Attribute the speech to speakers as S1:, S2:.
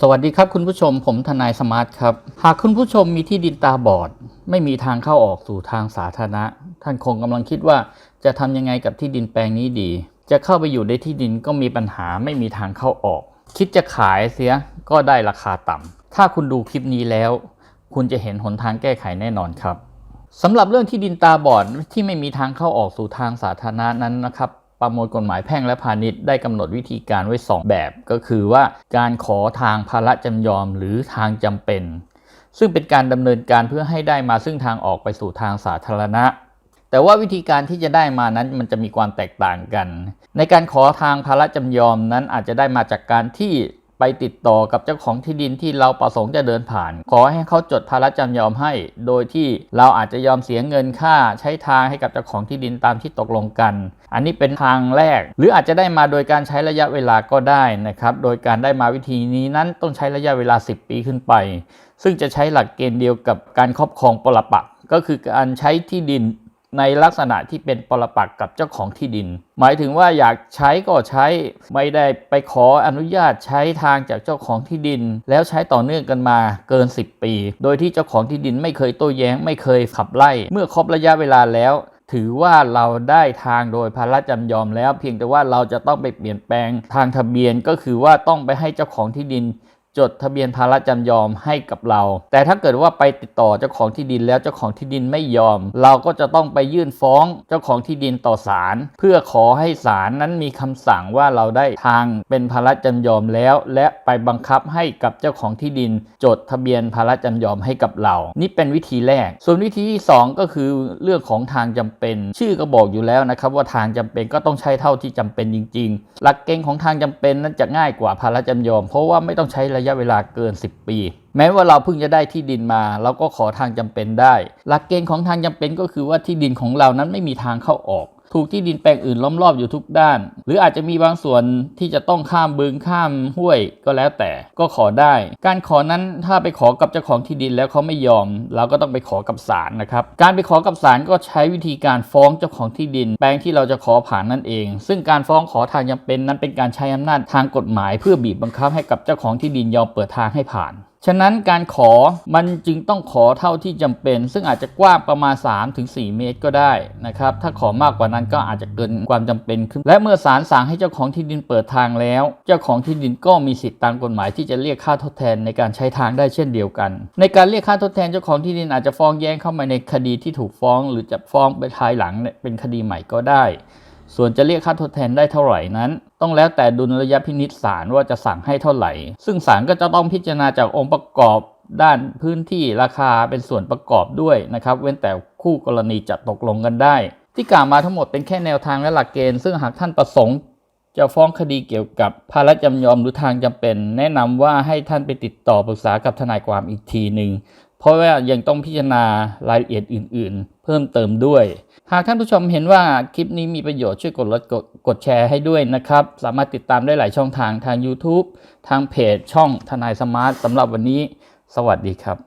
S1: สวัสดีครับคุณผู้ชมผมทนายสมาร์ทครับ หากคุณผู้ชมมีที่ดินตาบอด ไม่มีทางเข้าออกสู่ทางสาธารณะ ท่านคงกำลังคิดว่าจะทำยังไงกับที่ดินแปลงนี้ดี จะเข้าไปอยู่ในที่ดินก็มีปัญหาไม่มีทางเข้าออก คิดจะขายเสียก็ได้ราคาต่ำถ้าคุณดูคลิปนี้แล้ว คุณจะเห็นหนทางแก้ไขแน่นอนครับสำหรับเรื่องที่ดินตาบอดที่ไม่มีทางเข้าออกสู่ทางสาธารณะนั้นนะครับ ประมวลกฎหมายแพ่งและพาณิชย์ได้กำหนดวิธีการไว้ 2 แบบ ก็คือว่าการขอทางภาระจำยอมหรือทางจำเป็น ซึ่งเป็นการดำเนินการเพื่อให้ได้มาซึ่งทางออกไปสู่ทางสาธารณะ แต่ว่าวิธีการที่จะได้มานั้นมันจะมีความแตกต่างกัน ในการขอทางภาระจำยอมนั้นอาจจะได้มาจากการที่ ไปติดต่อกับเจ้าของที่ดินที่เราประสงค์จะเดินผ่าน ขอให้เขาจดภาระจำยอมให้ โดยที่เราอาจจะยอมเสียเงินค่าใช้ทางให้กับเจ้าของที่ดินตามที่ตกลงกัน อันนี้เป็นทางแรก หรืออาจจะได้มาโดยการใช้ระยะเวลาก็ได้นะครับ โดยการได้มาวิธีนี้นั้นต้องใช้ระยะเวลา 10 ปีขึ้นไป ซึ่งจะใช้หลักเกณฑ์เดียวกับการครอบครองปรปักก็คือการใช้ที่ดิน ในลักษณะที่เป็นปรปักษ์กับเจ้าของที่ดิน หมายถึงว่าอยากใช้ก็ใช้ไม่ได้ไปขออนุญาตใช้ทางจากเจ้าของที่ดิน แล้วใช้ต่อเนื่องกันมาเกิน 10 ปี โดยที่เจ้าของที่ดินไม่เคยโต้แย้ง ไม่เคยขับไล่ เมื่อครบระยะเวลาแล้วถือว่าเราได้ทางโดยภาระจำยอมแล้ว เพียงแต่ว่าเราจะต้องไปเปลี่ยนแปลงทางทะเบียนก็คือว่าต้องไปให้เจ้าของที่ดิน จดทะเบียนภาระจำยอมให้กับเรา แต่ถ้าเกิดว่าไปติดต่อเจ้าของที่ดินแล้วเจ้าของที่ดินไม่ยอม เราก็จะต้องไปยื่นฟ้องเจ้าของที่ดินต่อศาลเพื่อขอให้ศาลนั้นมีคำสั่งว่าเราได้ทางเป็นภาระจำยอมแล้ว และไปบังคับให้กับเจ้าของที่ดิน จดทะเบียนภาระจำยอมให้กับเรา นี่เป็นวิธีแรก ส่วนวิธีที่สองก็คือเรื่องของทางจำเป็น ชื่อก็บอกอยู่แล้วนะครับว่าทางจำเป็นก็ต้องใช้เท่าที่จำเป็นจริง ๆ หลักเกณฑ์ของทางจำเป็นนั้นจะง่ายกว่าภาระจำยอม เพราะว่าไม่ต้องใช้ระยะยะเวลาเกิน 10 ปี แม้ว่าเราเพิ่งจะได้ที่ดินมา เราก็ขอทางจำเป็นได้ หลักเกณฑ์ของทางจำเป็นก็คือว่าที่ดินของเรานั้นไม่มีทางเข้าออก ถูกที่ดินแปลงอื่นล้อมรอบอยู่ทุกด้าน หรืออาจจะมีบางส่วนที่จะต้องข้ามบึงข้ามห้วยก็แล้วแต่ก็ขอได้ การขอนั้นถ้าไปขอกับเจ้าของที่ดินแล้วเขาไม่ยอม เราก็ต้องไปขอกับศาลนะครับ การไปขอกับศาลก็ใช้วิธีการฟ้องเจ้าของที่ดิน แปลงที่เราจะขอผ่านนั่นเอง ซึ่งการฟ้องขอทางจำเป็นนั้นเป็นการใช้อำนาจทางกฎหมาย เพื่อบีบบังคับให้กับเจ้าของที่ดินยอมเปิดทางให้ผ่าน ฉะนั้นการขอมันจึงต้องขอเท่าที่จำเป็น ซึ่งอาจจะกว้างประมาณ 3-4 เมตรก็ได้นะครับ ถ้าขอมากกว่านั้นก็อาจจะเกินความจำเป็นขึ้น และเมื่อศาลสั่งให้เจ้าของที่ดินเปิดทางแล้ว เจ้าของที่ดินก็มีสิทธิตามกฎหมายที่จะเรียกค่าทดแทนในการใช้ทางได้เช่นเดียวกัน ในการเรียกค่าทดแทนเจ้าของที่ดินอาจจะฟ้องแย้งเข้ามาในคดีที่ถูกฟ้อง หรือจะฟ้องไปภายหลังเป็นคดีใหม่ก็ได้ ส่วนจะเรียกค่าทดแทนได้เท่าไหร่นั้น ต้องแล้วแต่ดุลยพินิจศาลว่าจะสั่งให้เท่าไหร่ ซึ่งศาลก็จะต้องพิจารณาจากองค์ประกอบด้านพื้นที่ราคาเป็นส่วนประกอบด้วยนะครับ เว้นแต่คู่กรณีจะตกลงกันได้ ที่กล่าวมาทั้งหมดเป็นแค่แนวทางและหลักเกณฑ์ซึ่งหากท่านประสงค์จะฟ้องคดีเกี่ยวกับภาระจำยอมหรือทางจำเป็น แนะนำว่าให้ท่านไปติดต่อปรึกษากับทนายความอีกทีหนึ่ง เพราะว่ายังต้องพิจารณารายละเอียดอื่น ๆ เพิ่มเติมด้วย หากท่านผู้ชมเห็นว่าคลิปนี้มีประโยชน์ช่วยกดไลค์กดกดแชร์ให้ด้วยนะครับ สามารถติดตามได้หลายช่องทางทาง YouTube ทางเพจช่องทนายสมาร์ทสำหรับวันนี้ สวัสดีครับ